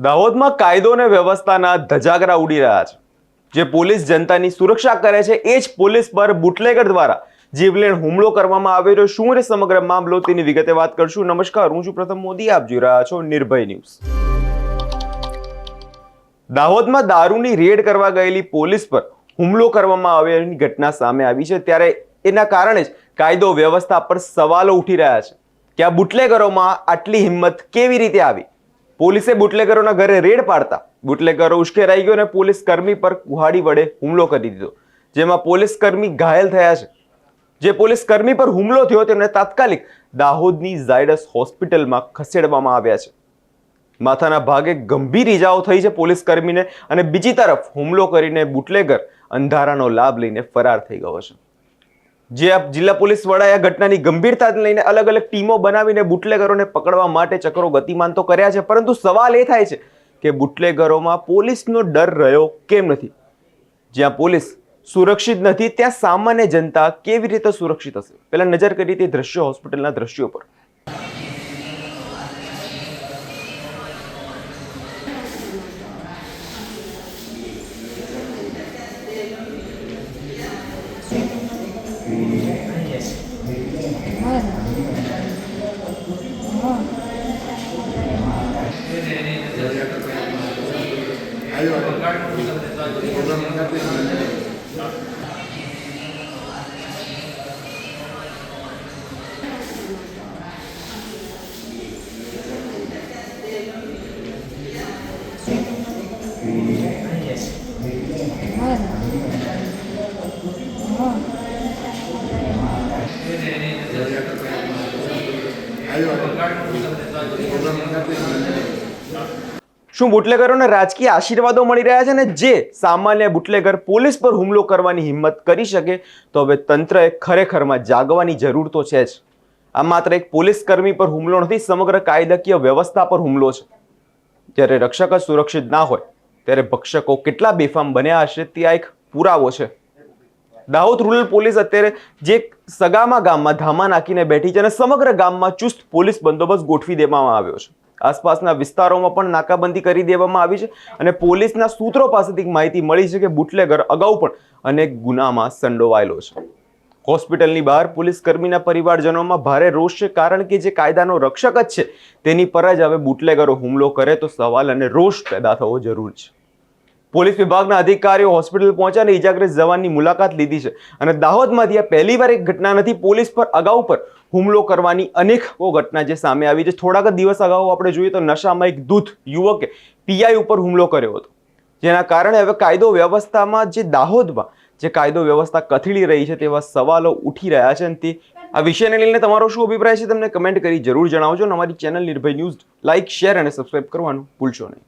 દાહોદમાં કાયદો અને વ્યવસ્થાના ધજાગરા ઉડી રહ્યા છે. જે પોલીસ જનતાની સુરક્ષા કરે છે, એ જ પોલીસ પર બુટલેગર દ્વારા જીવલેણ હુમલો કરવામાં આવ્યો છે. શું રે સમગ્ર મામલો તેની વિગતે વાત કરશું. નમસ્કાર, હું છું પ્રથમ મોદી. આપ જોઈ રહ્યા છો નિર્ભય ન્યૂઝ. દાહોદમાં દારૂની રેડ કરવા ગયેલી પોલીસ પર હુમલો કરવામાં આવ્યાની ઘટના સામે આવી છે. ત્યારે એના કારણે જ કાયદો વ્યવસ્થા પર સવાલો ઉઠી રહ્યા છે. કે આ બુટલેગરોમાં આટલી હિંમત કેવી રીતે આવી? પોલીસે બુટલેગરોના ઘરે રેડ પાડતા. બુટલેગરો ઉશ્કેરાઈ ગયો અને પોલીસ કર્મી પર કુહાડી વડે હુમલો કરી દીધો. જેમાં પોલીસ કર્મી ઘાયલ થયા છે. જે પોલીસ કર્મી પર હુમલો થયો તેમને તાત્કાલિક દાહોદની ઝાયડસ હોસ્પિટલમાં ખસેડવામાં આવ્યા છે. માથાના ભાગે ગંભીર ઈજાઓ થઈ છે પોલીસ કર્મીને અને બીજી તરફ હુમલો કરીને બુટલેગર અંધારાનો લાભ લઈને ફરાર થઈ ગયો છે. જે જિલ્લા પોલીસ વડાએ આ ઘટનાની ગંભીરતાને લઈને અલગ અલગ ટીમો બનાવીને બુટલેગરોને પકડવા માટે ચક્રો ગતિમાન તો કર્યા છે, પરંતુ સવાલ એ થાય છે કે બુટલેગરોમાં પોલીસનો ડર રહ્યો કેમ નથી? જ્યાં પોલીસ સુરક્ષિત નથી, ત્યાં સામાન્ય જનતા કેવી રીતે સુરક્ષિત હશે? પહેલા નજર કરી તે દ્રશ્યો, હોસ્પિટલના દ્રશ્યો પર. Ayúdame. શું બુટલેગરોને રાજકીય આશીર્વાદો મળી રહ્યા છે ને જે સામાન્ય બુટલેગર પોલીસ પર હુમલો કરવાની હિંમત કરી શકે, તો હવે તંત્રએ ખરેખરમાં જાગવાની જરૂર તો છે જ. આ માત્ર એક પોલીસ કર્મી પર હુમલો નથી, સમગ્ર કાયદાકીય વ્યવસ્થા પર હુમલો છે. જ્યારે રક્ષક સુરક્ષિત ના હોય, ત્યારે ભક્ષકો કેટલા બેફામ બન્યા હશે, તે આ એક પુરાવો છે. દાહોદ રૂરલ પોલીસ અત્યારે જે સગામા ગામમાં ધામા નાખીને બેઠી છે અને સમગ્ર ગામમાં ચુસ્ત પોલીસ બંદોબસ્ત ગોઠવી દેવામાં આવ્યો છે. આસપાસના વિસ્તારોમાં પણ નાકાબંધી કરી દેવામાં આવી છે અને પોલીસના સૂત્રો પાસેથી માહિતી મળી છે કે બુટલેગર અગાઉ પણ અનેક ગુનામાં સંડોવાયેલો છે. હોસ્પિટલની બહાર પોલીસ કર્મીના પરિવારજનોમાં ભારે રોષ છે કારણ કે જે કાયદાનો રક્ષક જ છે તેની પર જ હવે બુટલેગરો હુમલો કરે તો સવાલ અને રોષ પેદા થવો જરૂર છે. પોલીસ વિભાગના અધિકારીઓ હોસ્પિટલ પહોંચ્યા અને ઇજાગ્રસ્ત જવાનની મુલાકાત લીધી છે. અને દાહોદમાંથી આ પહેલીવાર એક ઘટના નથી, પોલીસ પર અગાઉ પર હુમલો કરવાની અનેકો ઘટના જે સામે આવી છે. થોડાક દિવસ અગાઉ આપણે જોઈએ તો નશામાં એક દૂધ યુવકે પીઆઈ ઉપર હુમલો કર્યો હતો. જેના કારણે હવે કાયદો વ્યવસ્થામાં જે દાહોદમાં જે કાયદો વ્યવસ્થા કથળી રહી છે તેવા સવાલો ઉઠી રહ્યા છે. અને તે આ વિષયને લઈને તમારો શું અભિપ્રાય છે? તમને કમેન્ટ કરી જરૂર જણાવજો. અને અમારી channel Nirbhay news like share અને સબસ્ક્રાઇબ કરવાનું ભૂલશો નહીં.